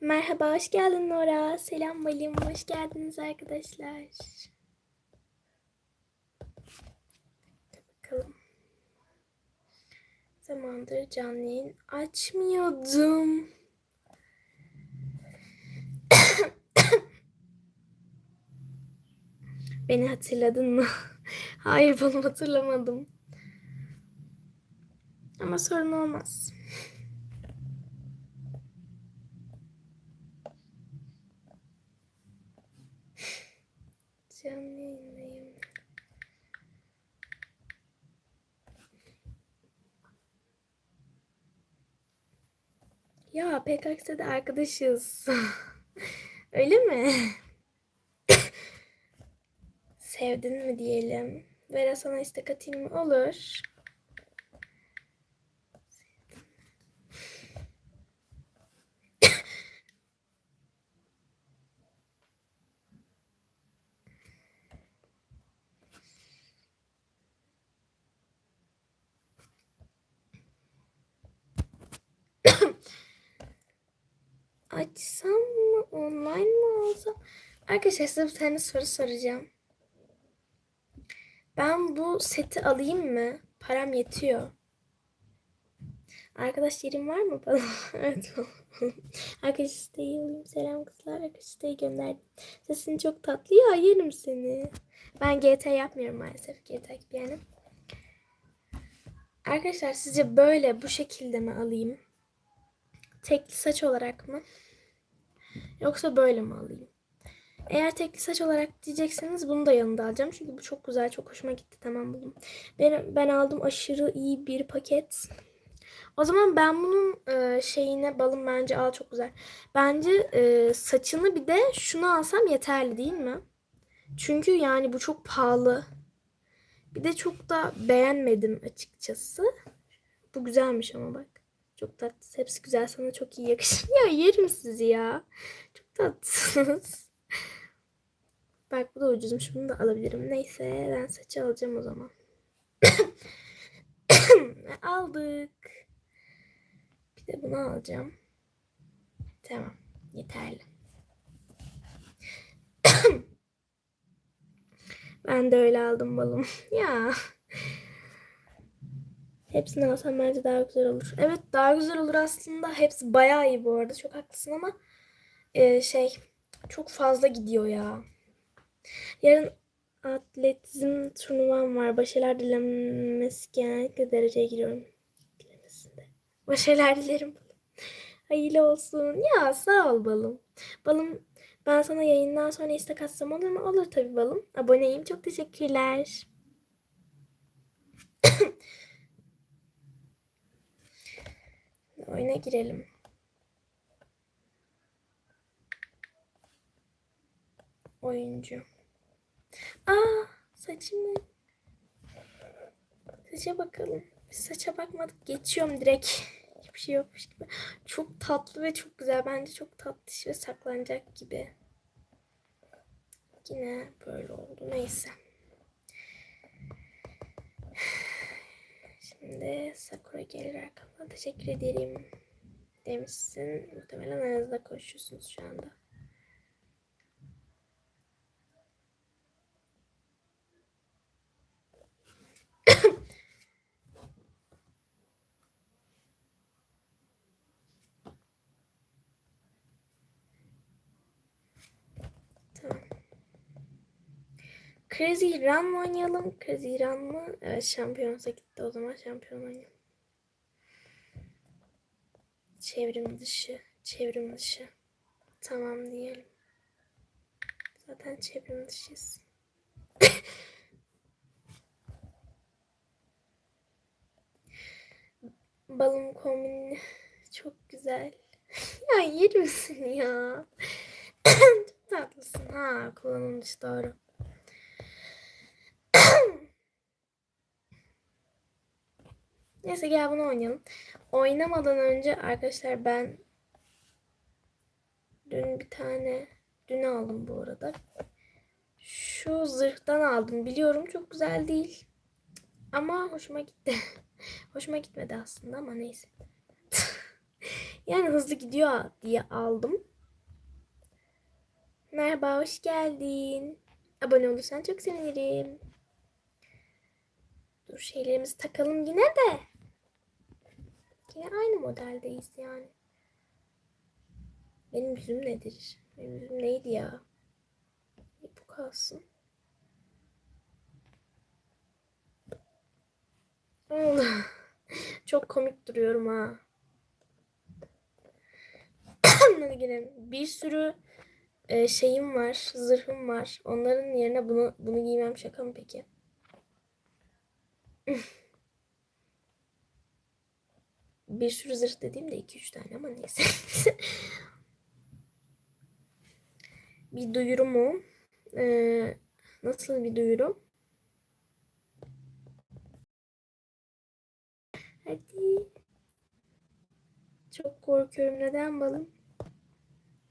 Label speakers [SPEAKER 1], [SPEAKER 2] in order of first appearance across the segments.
[SPEAKER 1] Merhaba, hoş geldin Nora. Selam Valim, hoş geldiniz arkadaşlar. Bakalım. Zamandır canlı yayın açmıyordum. Beni hatırladın mı? Hayır, bunu hatırlamadım. Ama sorun olmaz. Canlı yayındayım. Ya PKX'de arkadaşız. Öyle mi? Sevdin mi diyelim. Vera sana istek atayım mı? Olur. Açsam mı? Online mı olsam? Arkadaşlar size bir tane soru soracağım. Ben bu seti alayım mı? Param yetiyor. Arkadaş yerim var mı bana? evet. Arkadaş isteği alayım. Selam kızlar. Arkadaş isteği gönderdim. Sesin çok tatlı ya. Yerim seni. Ben GT yapmıyorum maalesef. GT gibi yani. Arkadaşlar sizce böyle bu şekilde mi alayım? Tekli saç olarak mı? Yoksa böyle mi alayım? Eğer tekli saç olarak diyecekseniz bunu da yanında alacağım. Çünkü bu çok güzel, çok hoşuma gitti. Tamam buldum. Ben, ben aldım aşırı iyi bir paket. O zaman ben bunun e, şeyine balım bence al çok güzel. Bence e, saçını bir de şunu alsam yeterli değil mi? Çünkü yani bu çok pahalı. Bir de çok da beğenmedim açıkçası. Bu güzelmiş ama bak. Çok tatlı. Hepsi güzel. Sana çok iyi yakışır. Ya yerim sizi ya. Tatlısınız. Bak bu da ucuzmuş. Bunu da alabilirim. Neyse ben saçı alacağım o zaman. Aldık. Bir de bunu alacağım. Tamam. Yeterli. ben de öyle aldım balım. ya. Hepsini alsam bence daha güzel olur. Evet daha güzel olur aslında. Hepsi bayağı iyi bu arada. Çok haklısın ama e, şey çok fazla gidiyor ya. Yarın atletizm turnuvam var. Başarılar dilemesi genellikle dereceye giriyorum. Dilemesinde. Başarılar dilerim. Hayırlı olsun. Ya sağ ol balım. Balım ben sana yayından sonra istek atsam olur mu? Olur tabii balım. Aboneyim. Çok teşekkürler. Oyuna girelim. Oyuncu. Aa saçımı. Saça bakalım. Biz saça bakmadık. Geçiyorum direkt. Hiçbir şey yokmuş gibi. Çok tatlı ve çok güzel. Bence çok tatlış ve saklanacak gibi. Yine böyle oldu. Neyse. Şimdi Sakura gelir arkamdan. Teşekkür ederim demişsin. Muhtemelen aranızda koşuyorsunuz şu anda. Tamam. Crazy Run mı oynayalım? Crazy Run mı? Evet şampiyonsa gitti o zaman şampiyon oynayalım. Çevrim dışı. Çevrim dışı. Tamam diyelim. Zaten çevrim dışıyız. Balım kombini çok güzel. ya yer misin ya? çok tatlısın ha kullanılmış doğru. Neyse gel bunu oynayalım. Oynamadan önce arkadaşlar ben dün bir tane dün aldım bu arada. Şu zırhtan aldım. Biliyorum çok güzel değil. Ama hoşuma gitti. hoşuma gitmedi aslında ama neyse. yani hızlı gidiyor diye aldım. Merhaba, hoş geldin. Abone olursan çok sevinirim. Dur şeylerimizi takalım yine de. Yine aynı modeldeyiz yani. Benim yüzüm nedir? Benim yüzüm neydi ya? Bu kalsın. Çok komik duruyorum ha. Hadi girelim. Bir sürü e, şeyim var, zırhım var. Onların yerine bunu bunu giymem şaka mı peki? Bir sürü zırh dediğim de 2-3 tane ama neyse. bir duyuru mu? Ee, nasıl bir duyuru? Hadi. Çok korkuyorum. Neden balım?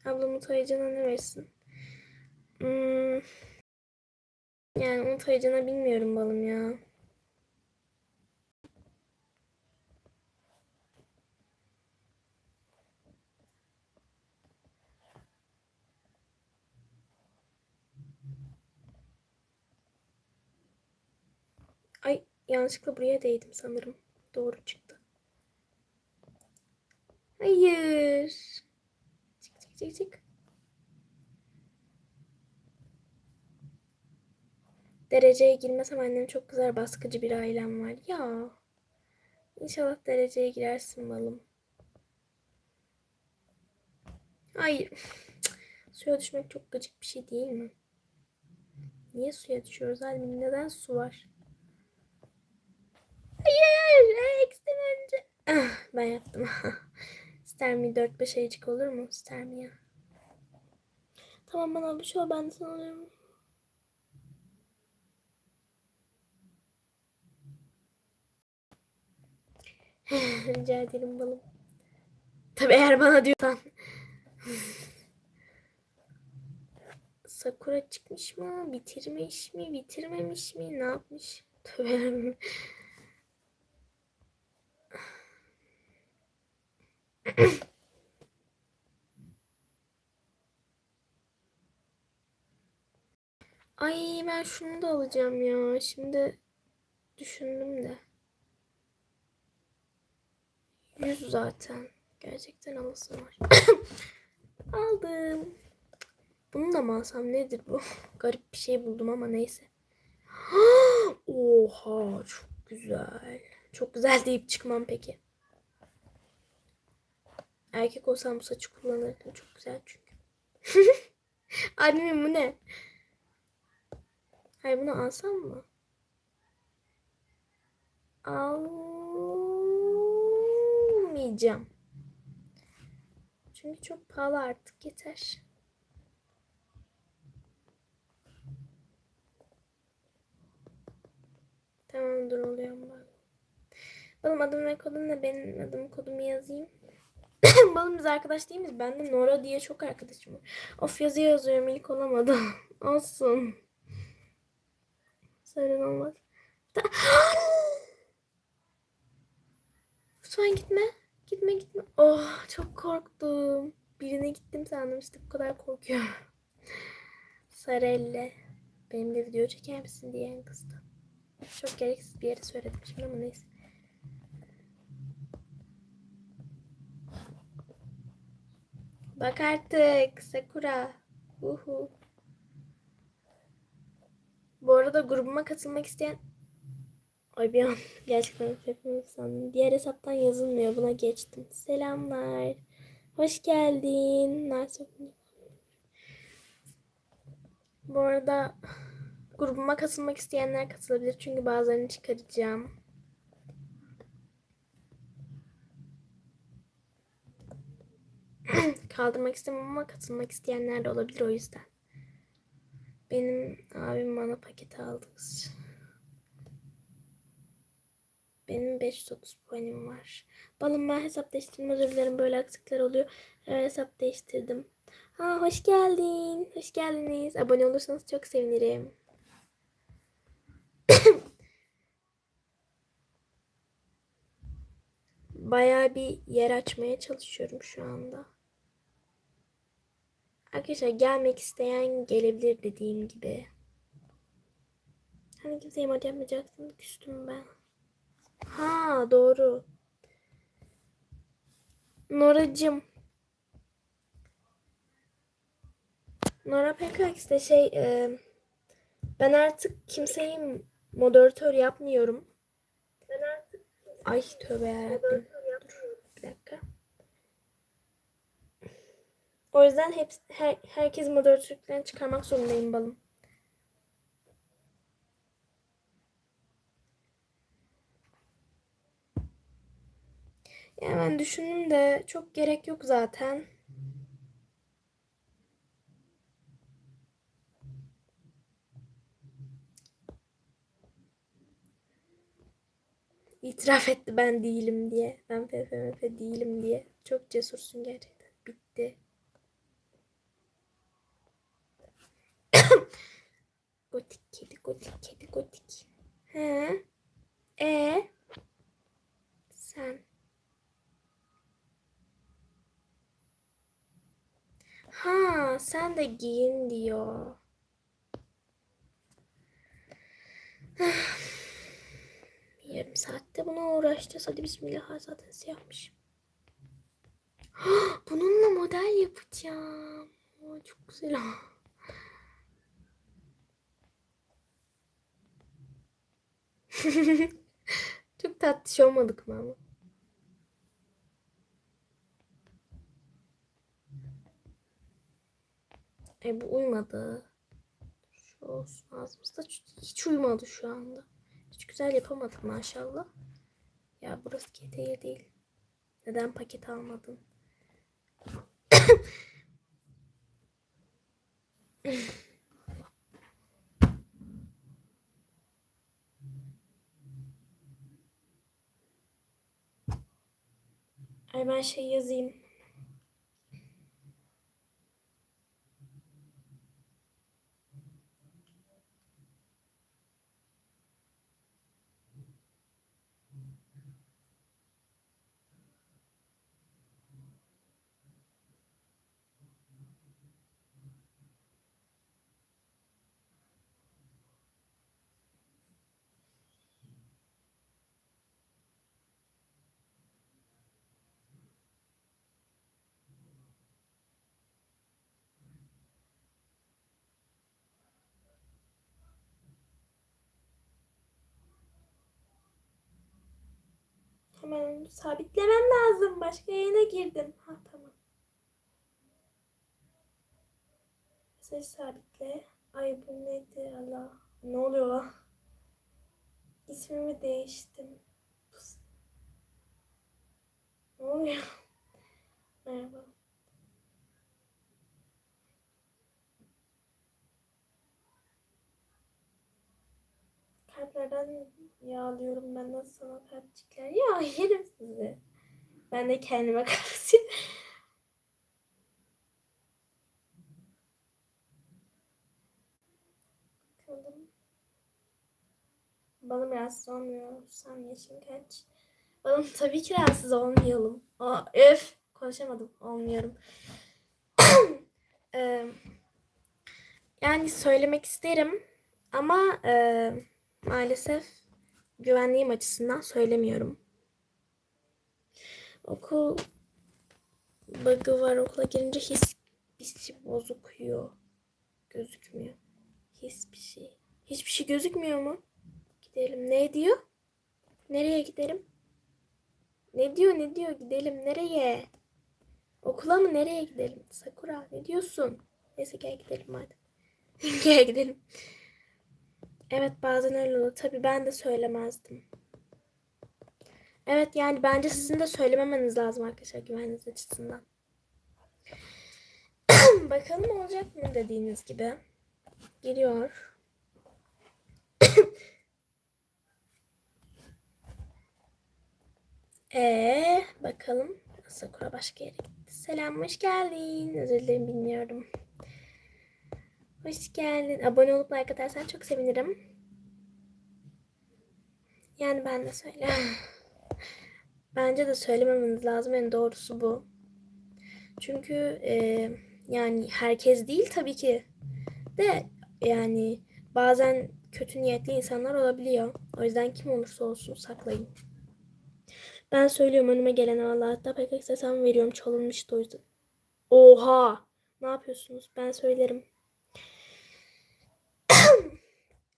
[SPEAKER 1] Ablamın tayacına ne versin? Hmm. Yani onun tayacına bilmiyorum balım ya. Ay yanlışlıkla buraya değdim sanırım. Doğru çıktı. Hayır. Çık çık çık çık. Dereceye girmesem annem çok güzel baskıcı bir ailem var. Ya. İnşallah dereceye girersin balım. Hayır. Suya düşmek çok gıcık bir şey değil mi? Niye suya düşüyoruz? Halbuki neden su var? Eksten önce. Ah, ben yaptım. Stermi 4-5 ayıcık olur mu? Stermi ya. Tamam bana bir şey ol. Ben de sana alıyorum. Rica ederim balım. Tabi eğer bana diyorsan. Sakura çıkmış mı? Bitirmiş mi? Bitirmemiş mi? Ne yapmış? Tabii. Ay ben şunu da alacağım ya. Şimdi düşündüm de. Yüz zaten. Gerçekten alasım var. Aldım. Bunu da mı alsam nedir bu? Garip bir şey buldum ama neyse. Oha çok güzel. Çok güzel deyip çıkmam peki. Erkek olsam bu saçı kullanırdım. Çok güzel çünkü. Annem bu ne? Hayır bunu alsam mı? Almayacağım. Çünkü çok pahalı artık yeter. Tamam dur oluyorum ben. Balım adım ve kodum ne? Benim adım kodumu yazayım. Balım biz arkadaş değil miyiz? Ben de Nora diye çok arkadaşım var. Of yazı yazıyorum ilk olamadım. Olsun. Sorun olmaz. Lütfen gitme. Gitme gitme. Oh çok korktum. Birine gittim sandım işte bu kadar korkuyorum. Sarelle. Benim de video çeker misin diyen kızdı. Çok gereksiz bir yere söyledim şimdi ama neyse. Bak artık Sakura. Uhu. Bu arada grubuma katılmak isteyen Ay bir an gerçekten hepimiz sandım. Diğer hesaptan yazılmıyor. Buna geçtim. Selamlar. Hoş geldin. Nasıl? Bu arada grubuma katılmak isteyenler katılabilir. Çünkü bazılarını çıkaracağım. Kaldırmak istemem ama katılmak isteyenler de olabilir o yüzden. Benim abim bana paket aldı. Benim 530 puanım var. Balım ben hesap değiştirdim. Özür dilerim böyle aksaklar oluyor. Evet, hesap değiştirdim. Ha, hoş geldin. Hoş geldiniz. Abone olursanız çok sevinirim. Bayağı bir yer açmaya çalışıyorum şu anda. Arkadaşlar gelmek isteyen gelebilir dediğim gibi. Hani kimseye mod yapmayacaktım. Küstüm ben. Ha doğru. Noracım. Nora Pekax de şey e, ben artık kimseyi moderatör yapmıyorum. Ben artık Ay tövbe yarabbim. Bir dakika. O yüzden hep her, herkes moderatörlüklerini çıkarmak zorundayım balım. Yani ben düşündüm de çok gerek yok zaten. İtiraf etti ben değilim diye. Ben PFMF değilim diye. Çok cesursun gerçekten. Bitti. gotik kedi, gotik kedi, gotik. He? E? Sen? Ha, sen de giyin diyor. Yarım saatte buna uğraşacağız. Hadi bismillah zaten siyahmış. Bununla model yapacağım. Çok güzel. çok tatlış olmadık mı ama? E bu uymadı. Şu olsun ağzımızda. Hiç uymadı şu anda. Hiç güzel yapamadık maşallah. Ya burası kediye değil. Neden paket almadın? Ben şey yazayım. Hemen onu sabitlemem lazım. Başka yayına girdim. Ha tamam. Mesaj sabitle. Ay bu nedir Allah. Ne oluyor lan? İsmimi değiştim. Pıs. Ne oluyor? Merhaba. Kalplerden yağlıyorum ben nasıl sana kalpçikler. Ya yerim sizi. Ben de kendime kalpçik. Bakalım. Bana rahatsız olmuyorsam yaşım kaç? Bana tabii ki rahatsız olmayalım. Aa, öf konuşamadım. Olmuyorum. Ee, yani söylemek isterim ama e, maalesef güvenliğim açısından söylemiyorum. Okul bug'ı var. Okula girince his bir şey bozukluyor. Gözükmüyor. His bir şey. Hiçbir şey gözükmüyor mu? Gidelim. Ne diyor? Nereye gidelim? Ne diyor ne diyor? Gidelim nereye? Okula mı nereye gidelim? Sakura ne diyorsun? Neyse gel gidelim madem. gel gidelim. Evet bazen öyle oluyor. Tabii ben de söylemezdim. Evet yani bence sizin de söylememeniz lazım arkadaşlar güvenliğiniz açısından. Bakalım olacak mı dediğiniz gibi. Geliyor. Ee, bakalım. Sakura başka yere gitti. Selam, hoş geldin. Özür dilerim bilmiyorum. Hoş geldin. Abone olup like atarsan çok sevinirim. Yani ben de söyle. Bence de söylememeniz lazım. En doğrusu bu. Çünkü e, Yani herkes değil tabii ki. De yani bazen kötü niyetli insanlar olabiliyor. O yüzden kim olursa olsun saklayın. Ben söylüyorum önüme gelen Allah hatta pek veriyorum çalınmıştı o yüzden. Oha! Ne yapıyorsunuz? Ben söylerim.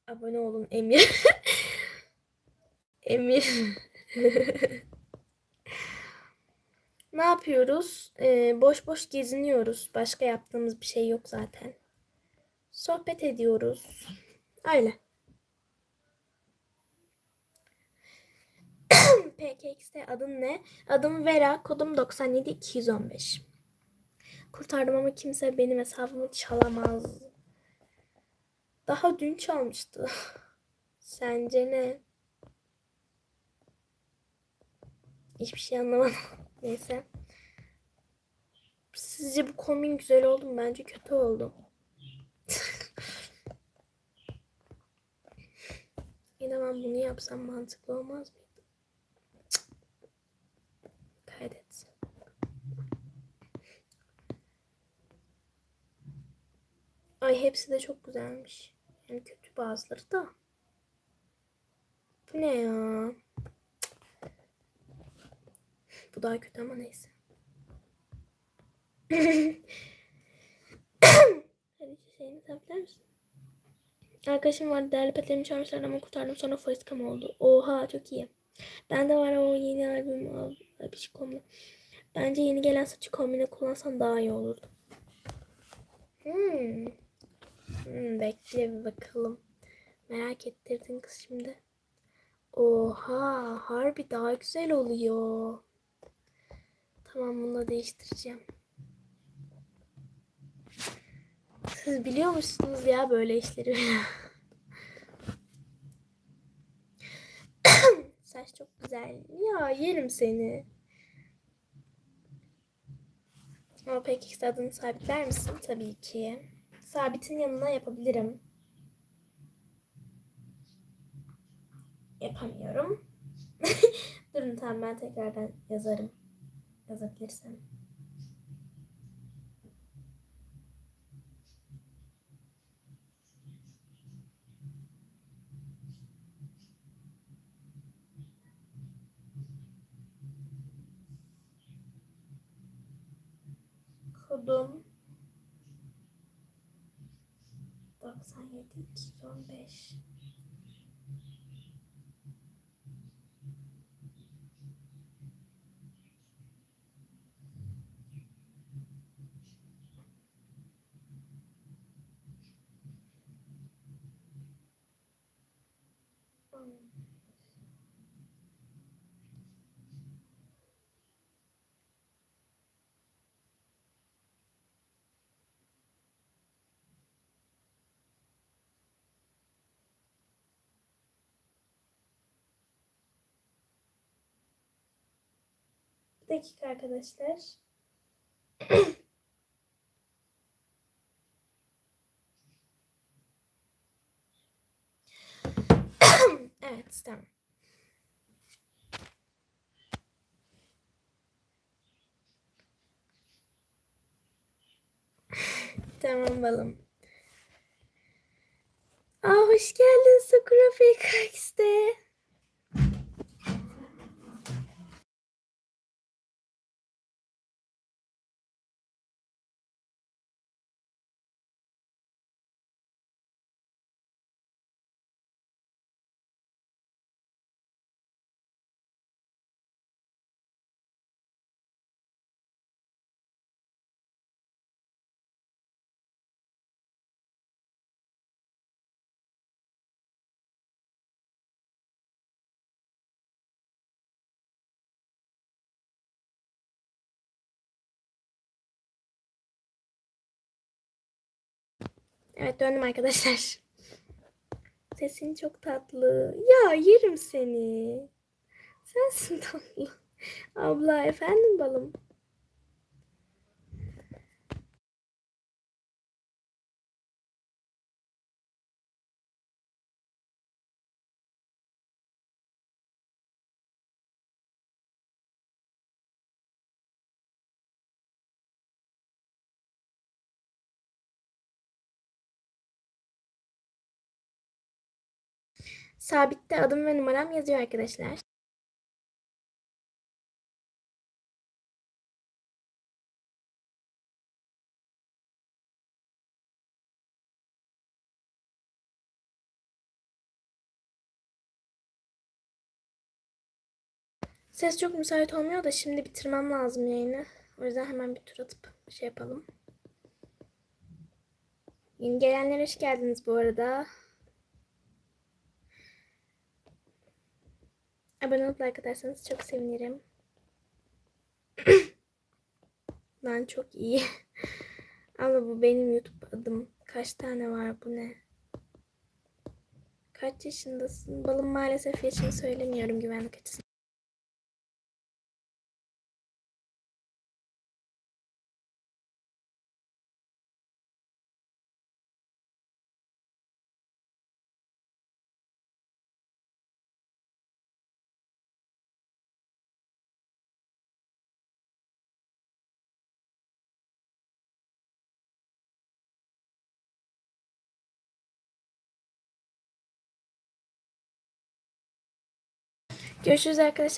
[SPEAKER 1] Abone olun Emir. Emir. ne yapıyoruz? Ee, boş boş geziniyoruz. Başka yaptığımız bir şey yok zaten. Sohbet ediyoruz. Öyle. PKX'te adın ne? Adım Vera, kodum 97215. Kurtardım ama kimse benim hesabımı çalamaz. Daha dün çalmıştı. Sence ne? Hiçbir şey anlamadım. Neyse. Sizce bu kombin güzel oldu mu? Bence kötü oldu. Yine ben bunu yapsam mantıklı olmaz mıydı? Kaydet. Ay hepsi de çok güzelmiş. Yani kötü bazıları da. Bu ne ya? Bu daha kötü ama neyse. Hadi şeyini saplar mısın? Arkadaşım vardı değerli petlerimi çalmışlar ama kurtardım sonra fasikam oldu. Oha çok iyi. Ben de var o yeni albüm al şey. Bence yeni gelen saçı kombine kullansan daha iyi olurdu. Hmm. Hmm, bekle bir bakalım. Merak ettirdin kız şimdi. Oha harbi daha güzel oluyor. Tamam bunu da değiştireceğim. Siz biliyor musunuz ya böyle işleri? Saç çok güzel. Ya yerim seni. Ama peki adını sabitler misin? Tabii ki. Sabitin yanına yapabilirim. Yapamıyorum. Durun tamam ben tekrardan yazarım. Yazabilirsem. Kodum 97 215 Bir dakika arkadaşlar. evet tamam. tamam balım. Aa hoş geldin Sakura PKX'de. Evet döndüm arkadaşlar. Sesin çok tatlı. Ya yerim seni. Sensin tatlı. Abla efendim balım. Sabitte adım ve numaram yazıyor arkadaşlar. Ses çok müsait olmuyor da şimdi bitirmem lazım yayını. O yüzden hemen bir tur atıp şey yapalım. Yeni gelenlere hoş geldiniz bu arada. Abone olup like atarsanız çok sevinirim. ben çok iyi. Ama bu benim YouTube adım. Kaç tane var bu ne? Kaç yaşındasın? Balım maalesef yaşını söylemiyorum güvenlik açısından. Görüşürüz arkadaşlar.